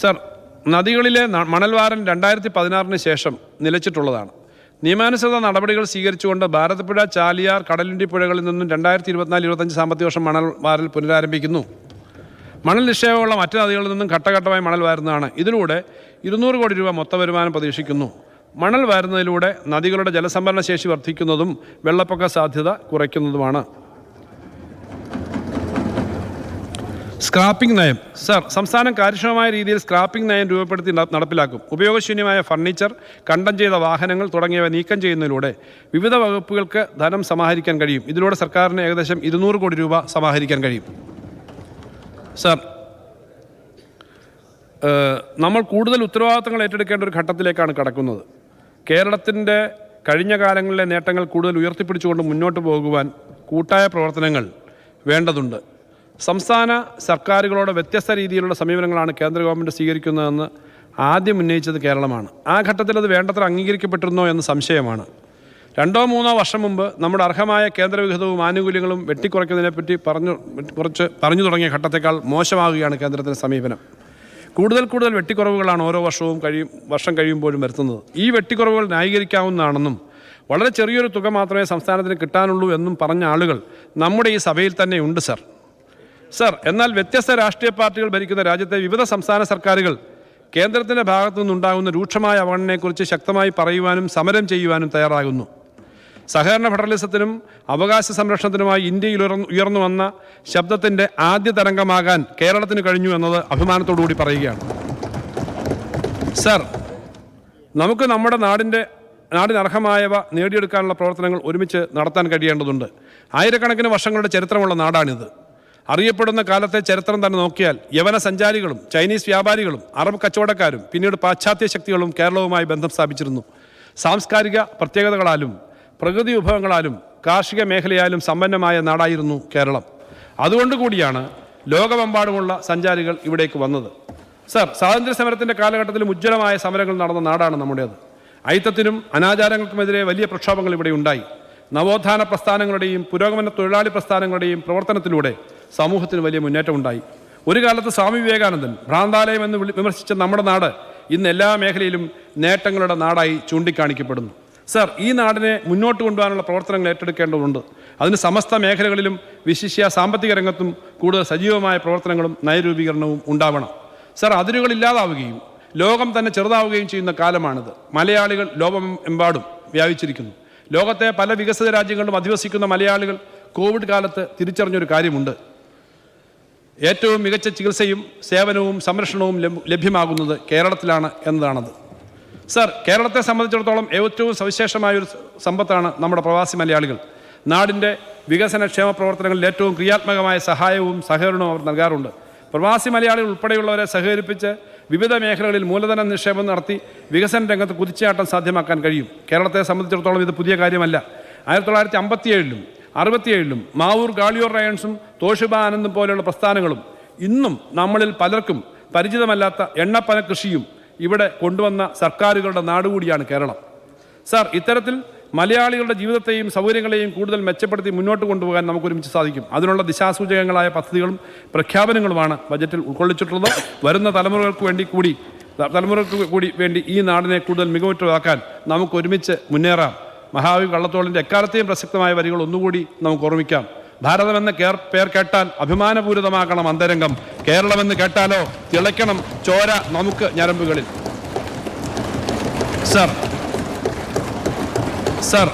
Sir നദികളിലെ മണൽവാരൻ രണ്ടായിരത്തി പതിനാറിന് ശേഷം നിലച്ചിട്ടുള്ളതാണ്. നിയമാനുസൃത നടപടികൾ സ്വീകരിച്ചുകൊണ്ട് ഭാരതപ്പുഴ ചാലിയാർ കടലുണ്ടി പുഴകളിൽ നിന്നും രണ്ടായിരത്തി ഇരുപത്തിനാല് ഇരുപത്തഞ്ച് സാമ്പത്തിക വർഷം മണൽ വാരൽ പുനരാരംഭിക്കുന്നു. മണൽ നിക്ഷേപമുള്ള മറ്റ് നദികളിൽ നിന്നും ഘട്ടഘട്ടമായി മണൽ വാരുന്നതാണ്. ഇതിലൂടെ ഇരുന്നൂറ് കോടി രൂപ മൊത്ത വരുമാനം പ്രതീക്ഷിക്കുന്നു. മണൽ വാരുന്നതിലൂടെ നദികളുടെ ജലസംഭരണ ശേഷി വർദ്ധിക്കുന്നതും വെള്ളപ്പൊക്ക സാധ്യത കുറയ്ക്കുന്നതുമാണ്. സ്ക്രാപ്പിംഗ് നയം. സർ സംസ്ഥാനം കാര്യക്ഷമമായ രീതിയിൽ സ്ക്രാപ്പിംഗ് നയം രൂപപ്പെടുത്തി നടപ്പിലാക്കും. ഉപയോഗശൂന്യമായ ഫർണിച്ചർ കണ്ടം ചെയ്ത വാഹനങ്ങൾ തുടങ്ങിയവ നീക്കം ചെയ്യുന്നതിലൂടെ വിവിധ വകുപ്പുകൾക്ക് ധനം സമാഹരിക്കാൻ കഴിയും. ഇതിലൂടെ സർക്കാരിന് ഏകദേശം ഇരുന്നൂറ് കോടി രൂപ സമാഹരിക്കാൻ കഴിയും. സർ നമ്മൾ കൂടുതൽ ഉത്തരവാദിത്തങ്ങൾ ഏറ്റെടുക്കേണ്ട ഒരു ഘട്ടത്തിലേക്കാണ് കടക്കുന്നത്. കേരളത്തിന്റെ കഴിഞ്ഞ കാലങ്ങളിലെ നേട്ടങ്ങൾ കൂടുതൽ ഉയർത്തിപ്പിടിച്ചുകൊണ്ട് മുന്നോട്ട് പോകുവാൻ കൂട്ടായ പ്രവർത്തനങ്ങൾ വേണ്ടതുണ്ട്. സംസ്ഥാന സർക്കാരുകളോട് വ്യത്യസ്ത രീതിയിലുള്ള സമീപനങ്ങളാണ് കേന്ദ്ര ഗവൺമെന്റ് സ്വീകരിക്കുന്നതെന്ന് ആദ്യം ഉന്നയിച്ചത് കേരളമാണ്. ആ ഘട്ടത്തിൽ അത് വേണ്ടത്ര അംഗീകരിക്കപ്പെട്ടിരുന്നോ എന്ന് സംശയമാണ്. രണ്ടോ മൂന്നോ വർഷം മുമ്പ് നമ്മുടെ അർഹമായ കേന്ദ്രവിഹിതവും ആനുകൂല്യങ്ങളും വെട്ടിക്കുറയ്ക്കുന്നതിനെപ്പറ്റി പറഞ്ഞു കുറച്ച് പറഞ്ഞു തുടങ്ങിയ ഘട്ടത്തേക്കാൾ മോശമാകുകയാണ് കേന്ദ്രത്തിന്റെ സമീപനം. കൂടുതൽ കൂടുതൽ വെട്ടിക്കുറവുകളാണ് ഓരോ വർഷവും കഴിയും വർഷം കഴിയുമ്പോഴും വരുത്തുന്നത്. ഈ വെട്ടിക്കുറവുകൾ ന്യായീകരിക്കാവുന്നതാണെന്നും വളരെ ചെറിയൊരു തുക മാത്രമേ സംസ്ഥാനത്തിന് കിട്ടാനുള്ളൂ എന്നും പറഞ്ഞ ആളുകൾ നമ്മുടെ ഈ സഭയിൽ തന്നെ ഉണ്ട് സർ. സർ എന്നാൽ വ്യത്യസ്ത രാഷ്ട്രീയ പാർട്ടികൾ ഭരിക്കുന്ന രാജ്യത്തെ വിവിധ സംസ്ഥാന സർക്കാരുകൾ കേന്ദ്രത്തിന്റെ ഭാഗത്തു നിന്നുണ്ടാകുന്ന രൂക്ഷമായ അവഗണനയെക്കുറിച്ച് ശക്തമായി പറയുവാനും സമരം ചെയ്യുവാനും തയ്യാറാകുന്നു. സഹകരണ ഫെഡറലിസത്തിനും അവകാശ സംരക്ഷണത്തിനുമായി ഇന്ത്യയിൽ ഉയർന്നു വന്ന ശബ്ദത്തിന്റെ ആദ്യ തരംഗമാകാൻ കേരളത്തിന് കഴിഞ്ഞു എന്നത് അഭിമാനത്തോടുകൂടി പറയുകയാണ്. സർ നമുക്ക് നമ്മുടെ നാടിന്റെ നാടിന് അർഹമായവ നേടിയെടുക്കാനുള്ള പ്രവർത്തനങ്ങൾ ഒരുമിച്ച് നടത്താൻ കഴിയേണ്ടതുണ്ട്. ആയിരക്കണക്കിന് വർഷങ്ങളുടെ ചരിത്രമുള്ള നാടാണിത്. അറിയപ്പെടുന്ന കാലത്തെ ചരിത്രം തന്നെ നോക്കിയാൽ യവന സഞ്ചാരികളും ചൈനീസ് വ്യാപാരികളും അറബ് കച്ചവടക്കാരും പിന്നീട് പാശ്ചാത്യ ശക്തികളും കേരളവുമായി ബന്ധം സ്ഥാപിച്ചിരുന്നു. സാംസ്കാരിക പ്രത്യേകതകളാലും പ്രകൃതി വിഭവങ്ങളാലും കാർഷിക മേഖലയാലും സമ്പന്നമായ നാടായിരുന്നു കേരളം. അതുകൊണ്ട് കൂടിയാണ് ലോകമെമ്പാടുമുള്ള സഞ്ചാരികൾ ഇവിടേക്ക് വന്നത്. സർ സ്വാതന്ത്ര്യ സമരത്തിന്റെ കാലഘട്ടത്തിലും ഉജ്ജ്വലമായ സമരങ്ങൾ നടന്ന നാടാണ് നമ്മുടേത്. ഐത്തത്തിനും അനാചാരങ്ങൾക്കുമെതിരെ വലിയ പ്രക്ഷോഭങ്ങൾ ഇവിടെ ഉണ്ടായി. നവോത്ഥാന പ്രസ്ഥാനങ്ങളുടെയും പുരോഗമന തൊഴിലാളി പ്രസ്ഥാനങ്ങളുടെയും പ്രവർത്തനത്തിലൂടെ സമൂഹത്തിന് വലിയ മുന്നേറ്റമുണ്ടായി ഒരു കാലത്ത് സ്വാമി വിവേകാനന്ദൻ ഭ്രാന്താലയം എന്ന് വിമർശിച്ച നമ്മുടെ നാട് ഇന്ന് എല്ലാ മേഖലയിലും നേട്ടങ്ങളുടെ നാടായി ചൂണ്ടിക്കാണിക്കപ്പെടുന്നു. സർ ഈ നാടിനെ മുന്നോട്ട് കൊണ്ടുപോകാനുള്ള പ്രവർത്തനങ്ങൾ ഏറ്റെടുക്കേണ്ടതുണ്ട്. അതിന് സമസ്ത മേഖലകളിലും വിശിഷ്യ സാമ്പത്തിക രംഗത്തും കൂടുതൽ സജീവമായ പ്രവർത്തനങ്ങളും നയരൂപീകരണവും ഉണ്ടാവണം. സർ അതിരുകൾ ഇല്ലാതാവുകയും ലോകം തന്നെ ചെറുതാവുകയും ചെയ്യുന്ന കാലമാണിത്. മലയാളികൾ ലോകമെമ്പാടും വ്യാപിച്ചിരിക്കുന്നു. ലോകത്തെ പല വികസിത രാജ്യങ്ങളിലും അധിവസിക്കുന്ന മലയാളികൾ കോവിഡ് കാലത്ത് തിരിച്ചറിഞ്ഞൊരു കാര്യമുണ്ട്. ഏറ്റവും മികച്ച ചികിത്സയും സേവനവും സംരക്ഷണവും ലഭ്യ- ലഭ്യമാകുന്നത് കേരളത്തിലാണ് എന്നതാണത്. സർ കേരളത്തെ സംബന്ധിച്ചിടത്തോളം ഏറ്റവും സവിശേഷമായ ഒരു സമ്പത്താണ് നമ്മുടെ പ്രവാസി മലയാളികൾ. നാടിന്റെ വികസന ക്ഷേമ പ്രവർത്തനങ്ങളിൽ ഏറ്റവും ക്രിയാത്മകമായ സഹായവും സഹകരണവും അവർ നൽകാറുണ്ട്. പ്രവാസി മലയാളികൾ ഉൾപ്പെടെയുള്ളവരെ സഹകരിപ്പിച്ച് വിവിധ മേഖലകളിൽ മൂലധന നിക്ഷേപം നടത്തി വികസന രംഗത്ത് കുതിച്ചാട്ടം സാധ്യമാക്കാൻ കഴിയും. കേരളത്തെ സംബന്ധിച്ചിടത്തോളം ഇത് പുതിയ കാര്യമല്ല. ആയിരത്തി തൊള്ളായിരത്തി അമ്പത്തിയേഴിലും അറുപത്തിയേഴിലും മാവൂർ ഗാളിയോർ റയൺസും തോഷിബ ആനന്ദും പോലെയുള്ള പ്രസ്ഥാനങ്ങളും ഇന്നും നമ്മളിൽ പലർക്കും പരിചിതമല്ലാത്ത എണ്ണപ്പന കൃഷിയും ഇവിടെ കൊണ്ടുവന്ന സർക്കാരുകളുടെ നാടുകൂടിയാണ് കേരളം. സാർ ഇത്തരത്തിൽ മലയാളികളുടെ ജീവിതത്തെയും സൗകര്യങ്ങളെയും കൂടുതൽ മെച്ചപ്പെടുത്തി മുന്നോട്ട് കൊണ്ടുപോകാൻ നമുക്ക് ഒരുമിച്ച് സാധിക്കും. അതിനുള്ള ദിശാസൂചകങ്ങളായ പദ്ധതികളും പ്രഖ്യാപനങ്ങളുമാണ് ബജറ്റിൽ ഉൾക്കൊള്ളിച്ചിട്ടുള്ളത്. വരുന്ന തലമുറകൾക്ക് വേണ്ടി കൂടി തലമുറകൾക്ക് കൂടി വേണ്ടി ഈ നാടിനെ കൂടുതൽ മികവുറ്റതാക്കാൻ നമുക്ക് ഒരുമിച്ച് മുന്നേറാം. മഹാവി കള്ളത്തോളിന്റെ എക്കാലത്തെയും പ്രസക്തമായ വരികൾ ഒന്നുകൂടി നമുക്ക് ഓർമ്മിക്കാം. ഭാരതമെന്ന കേർ പേർ കേട്ടാൽ അഭിമാനപൂരിതമാക്കണം അന്തരംഗം. കേരളമെന്ന് കേട്ടാലോ തിളയ്ക്കണം ചോര നമുക്ക് ഞരമ്പുകളിൽ. സർ സർ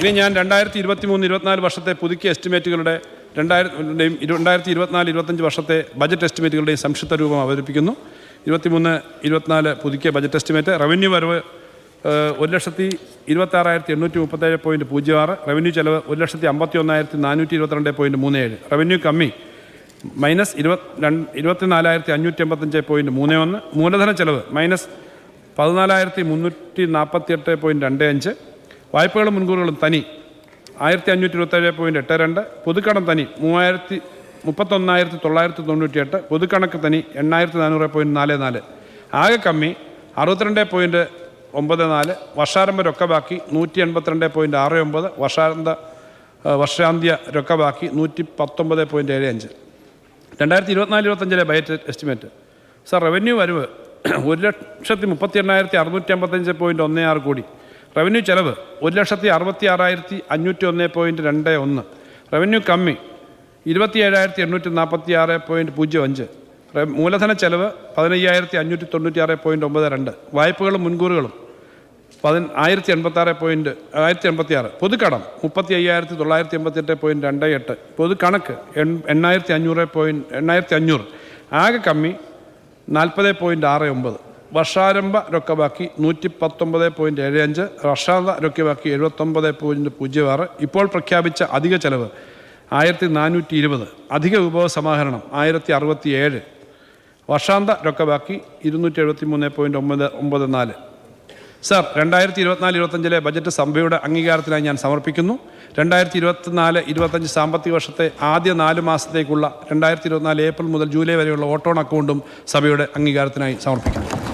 ഇനി ഞാൻ രണ്ടായിരത്തി ഇരുപത്തി മൂന്ന് ഇരുപത്തിനാല് വർഷത്തെ പുതുക്കിയ എസ്റ്റിമേറ്റുകളുടെ രണ്ടായിരത്തിന്റെയും രണ്ടായിരത്തി ഇരുപത്തിനാല് ഇരുപത്തഞ്ച് വർഷത്തെ ബജറ്റ് എസ്റ്റിമേറ്റുകളുടെയും സംക്ഷിപ്ത രൂപം അവതരിപ്പിക്കുന്നു. ഇരുപത്തിമൂന്ന് ഇരുപത്തിനാല് പുതുക്കിയ ബജറ്റ് എസ്റ്റിമേറ്റ് റവന്യൂ വരവ് ഒരു ലക്ഷത്തി ഇരുപത്താറായിരത്തി എണ്ണൂറ്റി മുപ്പത്തേഴ് പോയിന്റ് പൂജ്യം ആറ്. റവന്യൂ ചെലവ് ഒരു ലക്ഷത്തി അമ്പത്തി ഒന്നായിരത്തി നാനൂറ്റി ഇരുപത്തിരണ്ട് പോയിന്റ് മൂന്ന് ഏഴ് റവന്യൂ കമ്മി മൈനസ് ഇരുപത് രണ്ട് ഇരുപത്തിനാലായിരത്തി അഞ്ഞൂറ്റി എൺപത്തഞ്ച് പോയിന്റ് മൂന്ന് ഒന്ന് മൂലധന ചെലവ് മൈനസ് പതിനാലായിരത്തി മുന്നൂറ്റി നാൽപ്പത്തി എട്ട് പോയിന്റ് രണ്ട് അഞ്ച് വായ്പകളും മുൻകൂറുകളും തനി ആയിരത്തി അഞ്ഞൂറ്റി ഇരുപത്തേഴ് പോയിന്റ് എട്ട് രണ്ട്. പുതുക്കടം തനി മൂവായിരത്തി മുപ്പത്തൊന്നായിരത്തി തൊള്ളായിരത്തി തൊണ്ണൂറ്റി എട്ട് പൊതുക്കണക്ക് തനി എണ്ണായിരത്തി നാനൂറ് പോയിന്റ് നാല് നാല്. ആകെ കമ്മി അറുപത്തിരണ്ട് പോയിന്റ് ഒമ്പത് നാല്. വർഷാരംഭ രൊക്ക ബാക്കി നൂറ്റി എൺപത്തിരണ്ട് പോയിന്റ് ആറ് ഒമ്പത്. വർഷാരംഭ വർഷാന്ത്യ രൊക്ക ബാക്കി നൂറ്റി പത്തൊമ്പത് പോയിന്റ് ഏഴ് അഞ്ച്. രണ്ടായിരത്തി ഇരുപത്തിനാല് ഇരുപത്തഞ്ചിലെ ബജറ്റ് എസ്റ്റിമേറ്റ് സർ റവന്യൂ വരവ് ഒരു ലക്ഷത്തി മുപ്പത്തി എണ്ണായിരത്തി അറുന്നൂറ്റി അമ്പത്തഞ്ച് പോയിന്റ് ഒന്ന് ആറ് കോടി. റവന്യൂ ചെലവ് ഒരു ലക്ഷത്തി അറുപത്തി ആറായിരത്തി അഞ്ഞൂറ്റി ഒന്ന് പോയിന്റ് രണ്ട് ഒന്ന്. റവന്യൂ കമ്മി ഇരുപത്തി ഏഴായിരത്തി എണ്ണൂറ്റി നാൽപ്പത്തി ആറ് പോയിന്റ് പൂജ്യം അഞ്ച്. മൂലധന ചെലവ് പതിനയ്യായിരത്തി അഞ്ഞൂറ്റി തൊണ്ണൂറ്റി ആറ് പോയിന്റ് ഒമ്പത് രണ്ട്. വായ്പകളും മുൻകൂറുകളും. പതി ആയിരത്തി എൺപത്തി ആറ് പോയിന്റ് ആയിരത്തി എൺപത്തി ആറ് പൊതുക്കടം മുപ്പത്തി അയ്യായിരത്തി തൊള്ളായിരത്തി എൺപത്തി എട്ട് പോയിന്റ് രണ്ട് എട്ട്. പൊതുകണക്ക് എൺ എണ്ണായിരത്തി അഞ്ഞൂറ് പോയിന്റ് എണ്ണായിരത്തി അഞ്ഞൂറ് ആകെ കമ്മി നാൽപ്പത് പോയിന്റ് ആറ് ഒമ്പത്. വർഷാരംഭ രൊക്കബാക്കി നൂറ്റി പത്തൊമ്പത് പോയിന്റ് ഏഴ് അഞ്ച്. വർഷാന്ത രൊക്കബാക്കി എഴുപത്തൊമ്പത് പോയിന്റ് പൂജ്യം ആറ്. ഇപ്പോൾ പ്രഖ്യാപിച്ച അധിക ചെലവ് ആയിരത്തി നാനൂറ്റി ഇരുപത് അധിക വിഭവ ആയിരത്തി അറുപത്തി ഏഴ് വർഷാന്ത രൊക്കബാക്കി ഇരുന്നൂറ്റി എഴുപത്തി മൂന്ന് പോയിന്റ് ഒമ്പത് ഒമ്പത് നാല്. സർ രണ്ടായിരത്തി ഇരുപത്തിനാല് ഇരുപത്തഞ്ചിലെ ബജറ്റ് സഭയുടെ അംഗീകാരത്തിനായി ഞാൻ സമർപ്പിക്കുന്നു. രണ്ടായിരത്തി ഇരുപത്തിനാല് ഇരുപത്തഞ്ച് സാമ്പത്തിക വർഷത്തെ ആദ്യ നാല് മാസത്തേക്കുള്ള രണ്ടായിരത്തി ഇരുപത്തിനാല് ഏപ്രിൽ മുതൽ ജൂലൈ വരെയുള്ള ഓട്ടോൺ അക്കൗണ്ടും സഭയുടെ അംഗീകാരത്തിനായി സമർപ്പിക്കുന്നു.